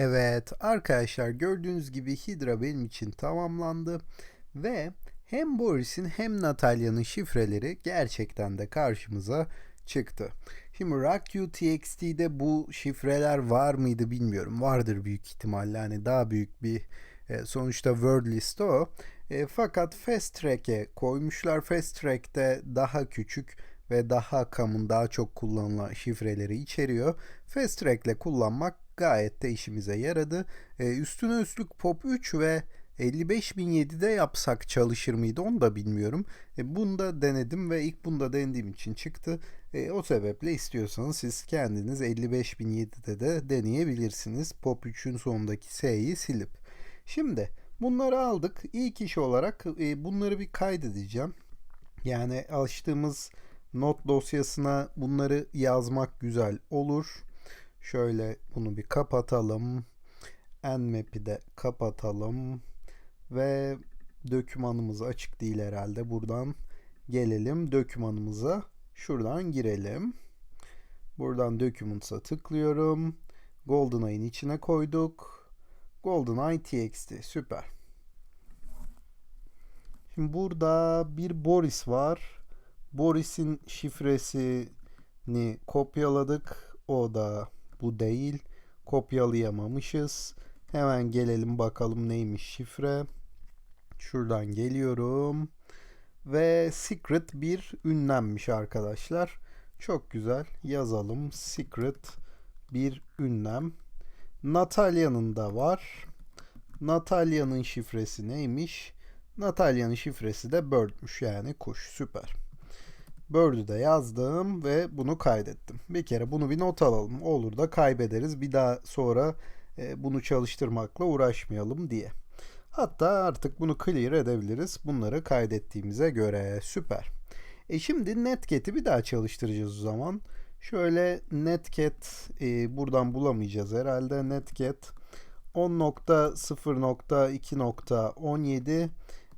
Evet arkadaşlar gördüğünüz gibi Hydra benim için tamamlandı ve hem Boris'in hem Natalya'nın şifreleri gerçekten de karşımıza çıktı. Şimdi RockUTXT'de bu şifreler var mıydı bilmiyorum. Vardır büyük ihtimalle. Hani daha büyük bir e, sonuçta word list o. E, fakat Fast Track'e koymuşlar. Fast Track'te daha küçük ve daha kamun daha çok kullanılan şifreleri içeriyor. Fast Track'le kullanmak gayet de işimize yaradı. E, üstüne üstlük Pop 3 ve 55007'de yapsak çalışır mıydı onu da bilmiyorum. E, bunu da denedim ve ilk bunda denediğim için çıktı. E, o sebeple istiyorsanız siz kendiniz 55007'de de deneyebilirsiniz. Pop 3'ün sonundaki S'yi silip. Şimdi bunları aldık. İlk iş olarak bunları bir kaydedeceğim. Yani alıştığımız not dosyasına bunları yazmak güzel olur. Şöyle bunu bir kapatalım. Nmap'i de kapatalım. Ve dokümanımız açık değil herhalde. Buradan gelelim dokümanımıza. Şuradan girelim. Buradan Documents'a tıklıyorum. GoldenEye'in içine koyduk. GoldenEye TXT. Süper. Şimdi burada bir Boris var. Boris'in şifresini kopyaladık. O da bu değil. Kopyalayamamışız. Hemen gelelim bakalım neymiş şifre. Şuradan geliyorum. Ve secret bir ünlemmiş arkadaşlar. Çok güzel. Yazalım. Secret bir ünlem. Natalya'nın da var. Natalya'nın şifresi neymiş? Natalya'nın şifresi de bird'müş yani kuş. Süper. Bird'ü de yazdım ve bunu kaydettim. Bir kere bunu bir not alalım. Olur da kaybederiz. Bir daha sonra e, bunu çalıştırmakla uğraşmayalım diye. Hatta artık bunu clear edebiliriz. Bunları kaydettiğimize göre süper. E şimdi netcat'i bir daha çalıştıracağız o zaman. Şöyle netcat e, buradan bulamayacağız herhalde. Netcat 10.0.2.17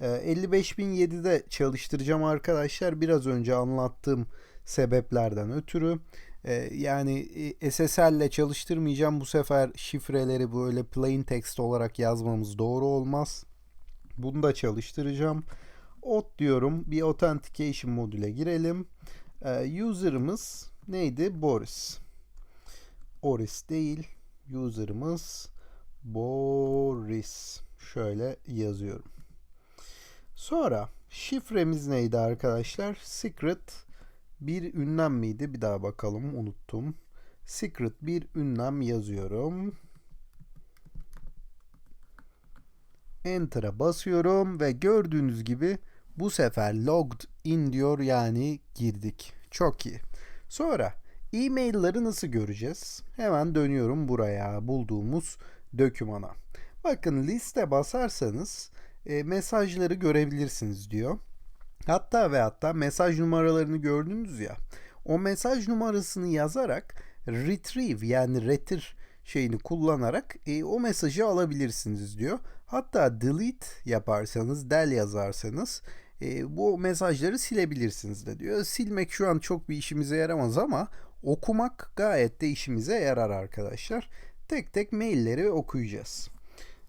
55007'de çalıştıracağım arkadaşlar. Biraz önce anlattığım sebeplerden ötürü. Yani SSL ile çalıştırmayacağım. Bu sefer şifreleri böyle plain text olarak yazmamız doğru olmaz. Bunu da çalıştıracağım. Ot diyorum. Bir authentication modüle girelim. User'ımız neydi? Boris. Boris değil. User'ımız Boris. Şöyle yazıyorum. Sonra şifremiz neydi arkadaşlar? Secret bir ünlem miydi? Bir daha bakalım. Unuttum. Secret bir ünlem yazıyorum. Enter'a basıyorum ve gördüğünüz gibi bu sefer logged in diyor yani girdik. Çok iyi. Sonra e-mail'ları nasıl göreceğiz? Hemen dönüyorum buraya bulduğumuz dokümana. Bakın liste basarsanız e, mesajları görebilirsiniz diyor. Hatta ve hatta mesaj numaralarını gördünüz ya. O mesaj numarasını yazarak retrieve yani retir şeyini kullanarak e, o mesajı alabilirsiniz diyor. Hatta delete yaparsanız, del yazarsanız e, bu mesajları silebilirsiniz de diyor. Silmek şu an çok bir işimize yaramaz ama okumak gayet de işimize yarar arkadaşlar. Tek tek mailleri okuyacağız.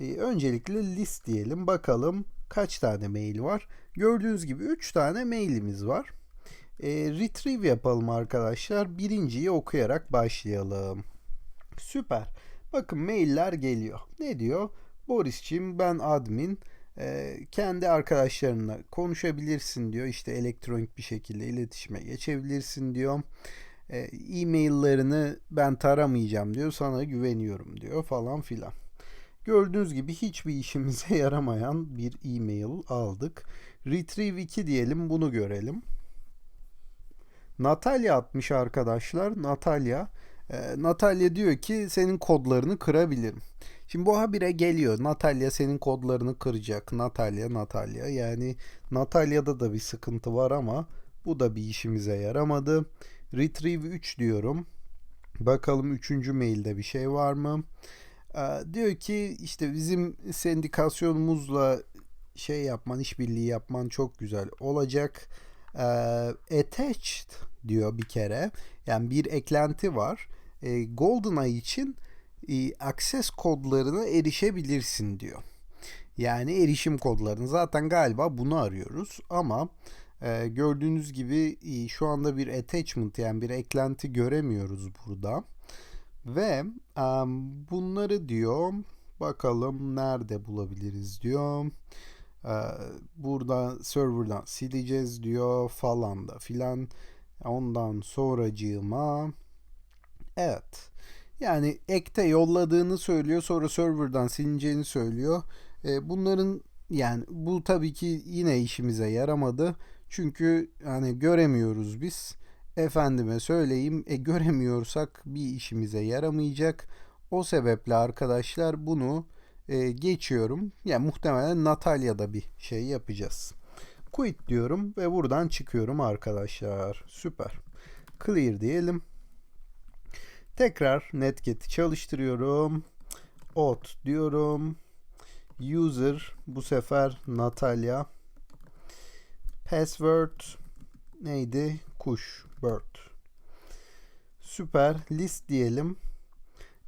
E, öncelikle list diyelim. Bakalım kaç tane mail var. Gördüğünüz gibi 3 tane mailimiz var. E, retrieve yapalım arkadaşlar. Birinciyi okuyarak başlayalım. Süper. Bakın mailler geliyor. Ne diyor? Boris'cim ben admin. E, kendi arkadaşlarınla konuşabilirsin diyor. İşte elektronik bir şekilde iletişime geçebilirsin diyor. E-maillerini ben taramayacağım diyor. Sana güveniyorum diyor falan filan. Gördüğünüz gibi hiçbir işimize yaramayan bir e-mail aldık. Retrieve 2 diyelim bunu görelim. Natalya atmış arkadaşlar. Natalya. E, Natalya diyor ki senin kodlarını kırabilirim. Şimdi bu habire geliyor. Natalya senin kodlarını kıracak. Natalya, Natalya. Yani Natalya'da da bir sıkıntı var ama bu da bir işimize yaramadı. Retrieve 3 diyorum. Bakalım 3. mailde bir şey var mı? Ee, diyor ki işte bizim sendikasyonumuzla şey yapman, işbirliği yapman çok güzel olacak. Ee, attached diyor bir kere. Yani bir eklenti var. Ee, GoldenEye için e, access kodlarına erişebilirsin diyor. Yani erişim kodlarını zaten galiba bunu arıyoruz ama e, gördüğünüz gibi e, şu anda bir attachment yani bir eklenti göremiyoruz burada. Ve um, bunları diyor bakalım nerede bulabiliriz diyor. E, buradan serverdan sileceğiz diyor falan da filan. Ondan sonracığıma evet yani ekte yolladığını söylüyor sonra serverdan silineceğini söylüyor. E, bunların yani bu tabii ki yine işimize yaramadı. Çünkü hani göremiyoruz biz. Efendime söyleyeyim e, göremiyorsak bir işimize yaramayacak. O sebeple arkadaşlar bunu e, geçiyorum. Yani muhtemelen Natalya'da bir şey yapacağız. Quit diyorum ve buradan çıkıyorum arkadaşlar. Süper. Clear diyelim. Tekrar Netget'i çalıştırıyorum. Ot diyorum. User bu sefer Natalya. Password neydi? Kuş. Bird. Süper. List diyelim.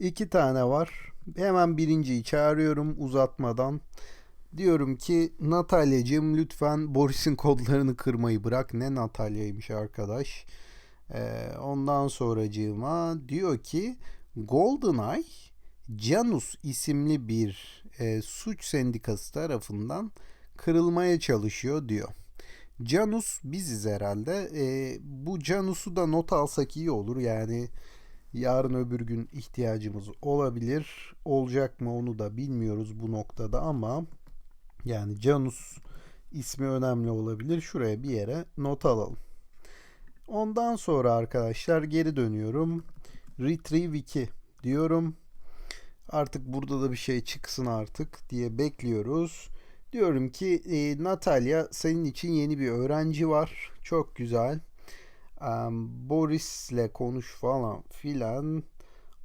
İki tane var. Hemen birinciyi çağırıyorum uzatmadan. Diyorum ki Natalya'cığım lütfen Boris'in kodlarını kırmayı bırak. Ne Natalya'ymış arkadaş. Ee, ondan sonracığıma diyor ki GoldenEye Janus isimli bir e, suç sendikası tarafından kırılmaya çalışıyor diyor. Janus biziz herhalde. E, bu Janus'u da not alsak iyi olur. Yani yarın öbür gün ihtiyacımız olabilir. Olacak mı onu da bilmiyoruz bu noktada ama yani Janus ismi önemli olabilir. Şuraya bir yere not alalım. Ondan sonra arkadaşlar geri dönüyorum. Retrieve 2 diyorum. Artık burada da bir şey çıksın artık diye bekliyoruz. Diyorum ki e, Natalya senin için yeni bir öğrenci var. Çok güzel. Um, Boris'le konuş falan filan.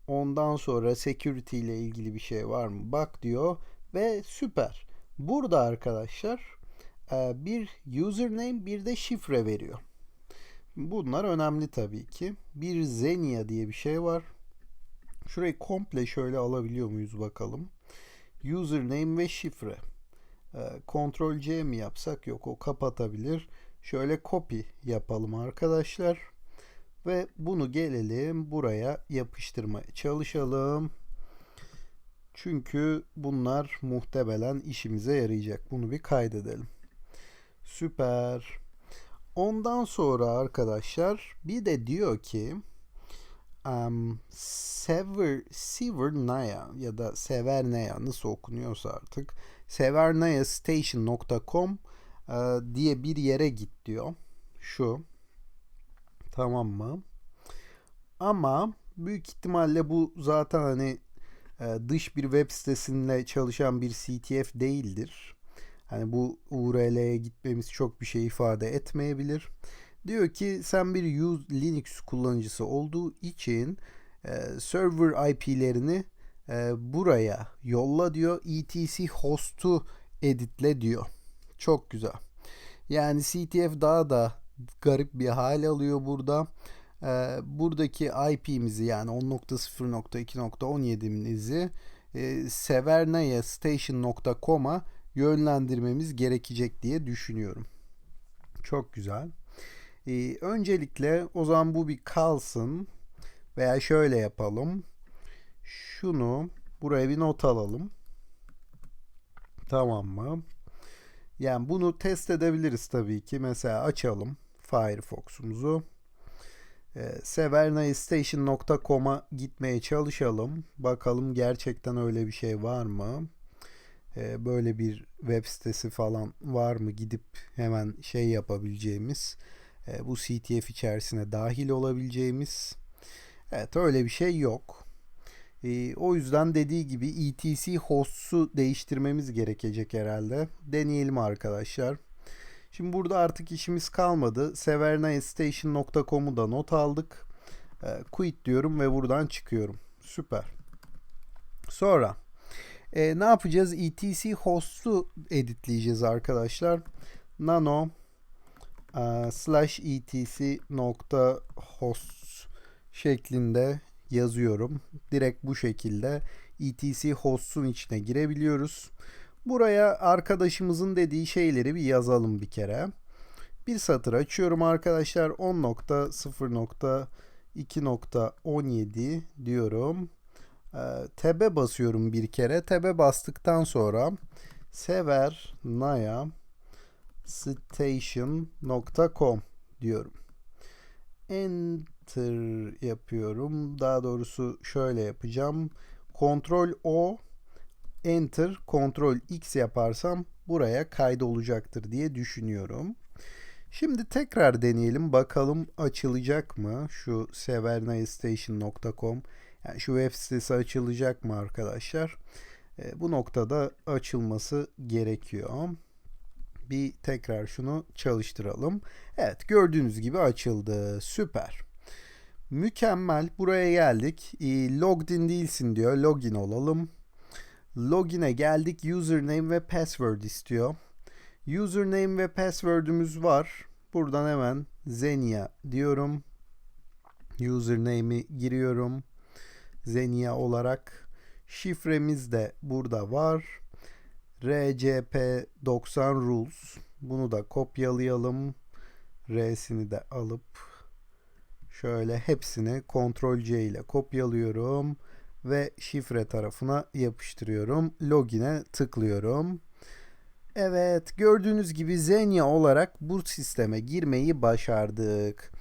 Ondan sonra security ile ilgili bir şey var mı? Bak diyor ve süper. Burada arkadaşlar e, bir username bir de şifre veriyor. Bunlar önemli tabii ki. Bir Xenia diye bir şey var. Şurayı komple şöyle alabiliyor muyuz bakalım. Username ve şifre. Ctrl C mi yapsak? Yok o kapatabilir. Şöyle copy yapalım arkadaşlar. Ve bunu gelelim buraya yapıştırmaya çalışalım. Çünkü bunlar muhtemelen işimize yarayacak. Bunu bir kaydedelim. Süper. Ondan sonra arkadaşlar bir de diyor ki um, Sever, Severnaya ya da Severnaya nasıl okunuyorsa artık severnayastation.com e, diye bir yere git diyor. Şu. Tamam mı? Ama büyük ihtimalle bu zaten hani e, dış bir web sitesinde çalışan bir CTF değildir. Hani bu URL'ye gitmemiz çok bir şey ifade etmeyebilir. Diyor ki sen bir Linux kullanıcısı olduğu için e, server IP'lerini e, buraya yolla diyor. etc host'u editle diyor. Çok güzel. Yani CTF daha da garip bir hal alıyor burada. E, buradaki IP'mizi yani 10.0.2.17'mizi e, severnayastation.com'a yönlendirmemiz gerekecek diye düşünüyorum. Çok güzel. Ee, öncelikle o zaman bu bir kalsın veya şöyle yapalım. Şunu buraya bir not alalım. Tamam mı? Yani bunu test edebiliriz tabii ki. Mesela açalım Firefox'umuzu. Ee, severnayastation.com'a gitmeye çalışalım. Bakalım gerçekten öyle bir şey var mı? Ee, böyle bir web sitesi falan var mı? Gidip hemen şey yapabileceğimiz e, bu CTF içerisine dahil olabileceğimiz evet öyle bir şey yok. E, o yüzden dediği gibi etc host'u değiştirmemiz gerekecek herhalde. Deneyelim arkadaşlar. Şimdi burada artık işimiz kalmadı. severnayastation.com'u da not aldık. E, quit diyorum ve buradan çıkıyorum. Süper. Sonra e, ne yapacağız? etc host'u editleyeceğiz arkadaşlar. Nano slash etc nokta host şeklinde yazıyorum. Direkt bu şekilde etc host'un içine girebiliyoruz. Buraya arkadaşımızın dediği şeyleri bir yazalım bir kere. Bir satır açıyorum arkadaşlar. 10.0.2.17 diyorum. Ee, Tab'e basıyorum bir kere. Tab'e bastıktan sonra sever naya station.com diyorum. Enter yapıyorum. Daha doğrusu şöyle yapacağım. Ctrl O Enter, Ctrl X yaparsam buraya kaydolacaktır diye düşünüyorum. Şimdi tekrar deneyelim bakalım açılacak mı şu severnayastation.com yani şu web sitesi açılacak mı arkadaşlar? E, bu noktada açılması gerekiyor. Bir tekrar şunu çalıştıralım. Evet gördüğünüz gibi açıldı. Süper. Mükemmel. Buraya geldik. E, logged in değilsin diyor. Login olalım. Login'e geldik. Username ve password istiyor. Username ve password'ümüz var. Buradan hemen Zenia diyorum. Username'i giriyorum. Zenia olarak. Şifremiz de burada var. RCP90 rules. Bunu da kopyalayalım. R'sini de alıp şöyle hepsini Ctrl C ile kopyalıyorum ve şifre tarafına yapıştırıyorum. Login'e tıklıyorum. Evet gördüğünüz gibi Zenya olarak bu sisteme girmeyi başardık.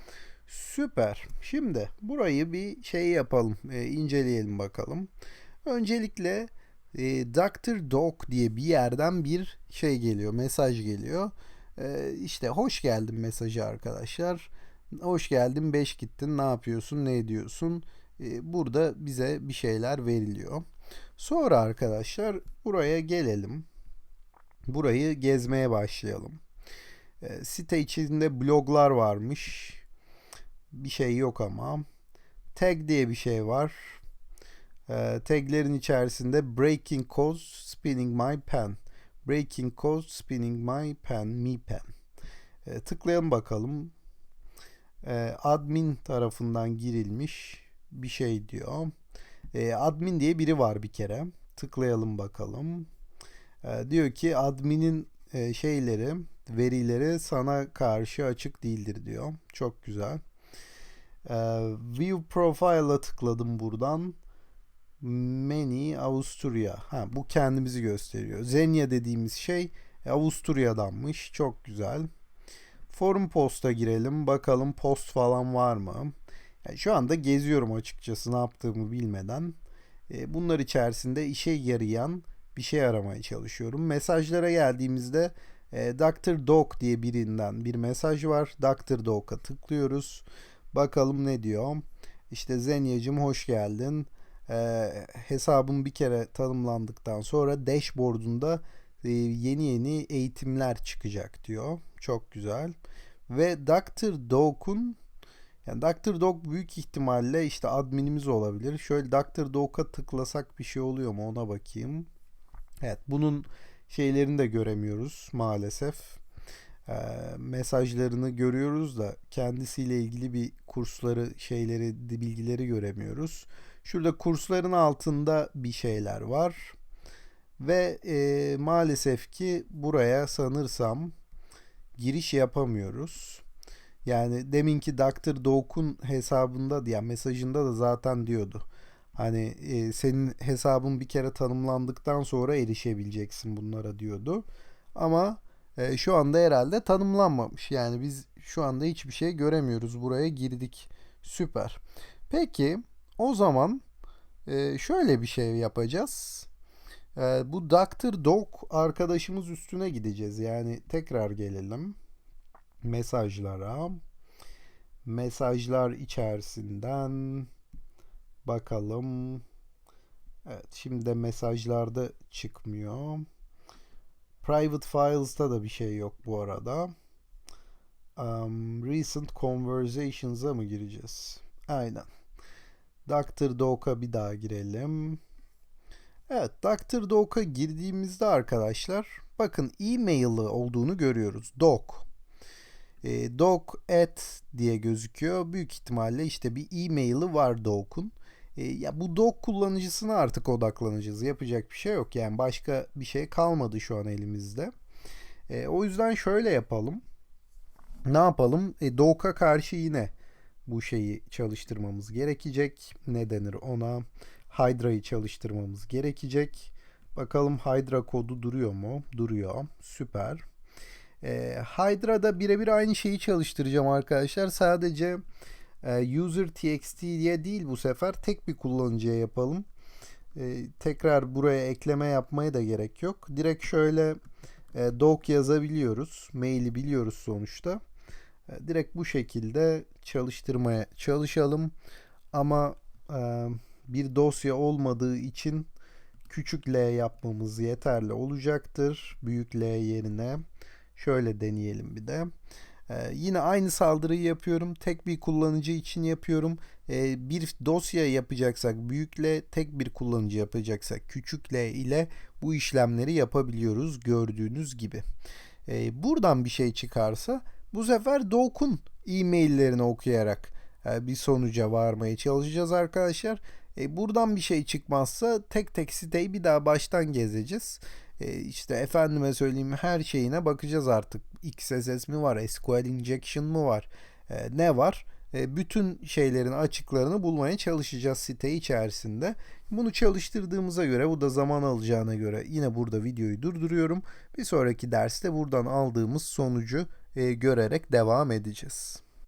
Süper. Şimdi burayı bir şey yapalım. E, inceleyelim bakalım. Öncelikle e, Dr. Dog diye bir yerden bir şey geliyor. Mesaj geliyor. E, işte hoş geldin mesajı arkadaşlar. Hoş geldin 5 gittin ne yapıyorsun ne ediyorsun. E, burada bize bir şeyler veriliyor. Sonra arkadaşlar buraya gelelim. Burayı gezmeye başlayalım. E, site içinde bloglar varmış. Bir şey yok ama. Tag diye bir şey var. E, taglerin içerisinde Breaking Code Spinning My Pen. Breaking Code Spinning My Pen. Mi Pen. Tıklayalım bakalım. E, admin tarafından girilmiş bir şey diyor. E, admin diye biri var bir kere. Tıklayalım bakalım. E, diyor ki adminin e, şeyleri, verileri sana karşı açık değildir diyor. Çok güzel. E, view Profile'a tıkladım buradan. Many Avusturya. Ha, bu kendimizi gösteriyor. Zenya dediğimiz şey Avusturya'danmış. Çok güzel. Forum posta girelim. Bakalım post falan var mı? Yani şu anda geziyorum açıkçası ne yaptığımı bilmeden. E, bunlar içerisinde işe yarayan bir şey aramaya çalışıyorum. Mesajlara geldiğimizde e, Dr. Dog diye birinden bir mesaj var. Dr. Dog'a tıklıyoruz. Bakalım ne diyor. İşte Zenya'cım hoş geldin. E, hesabın bir kere tanımlandıktan sonra dashboard'unda e, yeni yeni eğitimler çıkacak diyor. Çok güzel. Ve Dr. Dog'un yani Dr. Dog büyük ihtimalle işte adminimiz olabilir. Şöyle Dr. Dog'a tıklasak bir şey oluyor mu ona bakayım. Evet bunun şeylerini de göremiyoruz maalesef. Ee, mesajlarını görüyoruz da kendisiyle ilgili bir kursları şeyleri bilgileri göremiyoruz. Şurada kursların altında bir şeyler var. Ve e, maalesef ki buraya sanırsam giriş yapamıyoruz. Yani deminki Dr. Dog'un hesabında yani mesajında da zaten diyordu. Hani e, senin hesabın bir kere tanımlandıktan sonra erişebileceksin bunlara diyordu. Ama e, şu anda herhalde tanımlanmamış. Yani biz şu anda hiçbir şey göremiyoruz. Buraya girdik. Süper. Peki o zaman e, şöyle bir şey yapacağız. E, bu Dr. Dog arkadaşımız üstüne gideceğiz. Yani tekrar gelelim mesajlara. Mesajlar içerisinden bakalım. Evet şimdi de mesajlarda çıkmıyor. Private Files'ta da bir şey yok bu arada. Um, recent Conversations'a mı gireceğiz? Aynen. Dr. Dog'a bir daha girelim. Evet Dr. Dog'a girdiğimizde arkadaşlar bakın e-mail'i olduğunu görüyoruz. Dog e, dog at diye gözüküyor. Büyük ihtimalle işte bir e-mail'i var Dog'un. E, ya bu dock kullanıcısına artık odaklanacağız. Yapacak bir şey yok. Yani başka bir şey kalmadı şu an elimizde. E, o yüzden şöyle yapalım. Ne yapalım? E, dock'a karşı yine bu şeyi çalıştırmamız gerekecek. Ne denir ona? Hydra'yı çalıştırmamız gerekecek. Bakalım Hydra kodu duruyor mu? Duruyor. Süper. E, Hydra'da birebir aynı şeyi çalıştıracağım arkadaşlar. Sadece e, user txt diye değil bu sefer tek bir kullanıcıya yapalım. E, tekrar buraya ekleme yapmaya da gerek yok. Direkt şöyle e, doc yazabiliyoruz. Maili biliyoruz sonuçta. E, direkt bu şekilde çalıştırmaya çalışalım. Ama e, bir dosya olmadığı için küçük l yapmamız yeterli olacaktır. Büyük l yerine. Şöyle deneyelim bir de. Ee, yine aynı saldırıyı yapıyorum. Tek bir kullanıcı için yapıyorum. Ee, bir dosya yapacaksak büyük L, tek bir kullanıcı yapacaksak küçük L ile bu işlemleri yapabiliyoruz gördüğünüz gibi. Ee, buradan bir şey çıkarsa bu sefer Dokun e-maillerini okuyarak e, bir sonuca varmaya çalışacağız arkadaşlar. E, buradan bir şey çıkmazsa tek tek siteyi bir daha baştan gezeceğiz. E, işte efendime söyleyeyim her şeyine bakacağız artık. XSS mi var, SQL injection mı var, e, ne var? E, bütün şeylerin açıklarını bulmaya çalışacağız site içerisinde. Bunu çalıştırdığımıza göre, bu da zaman alacağına göre yine burada videoyu durduruyorum. Bir sonraki derste buradan aldığımız sonucu e, görerek devam edeceğiz.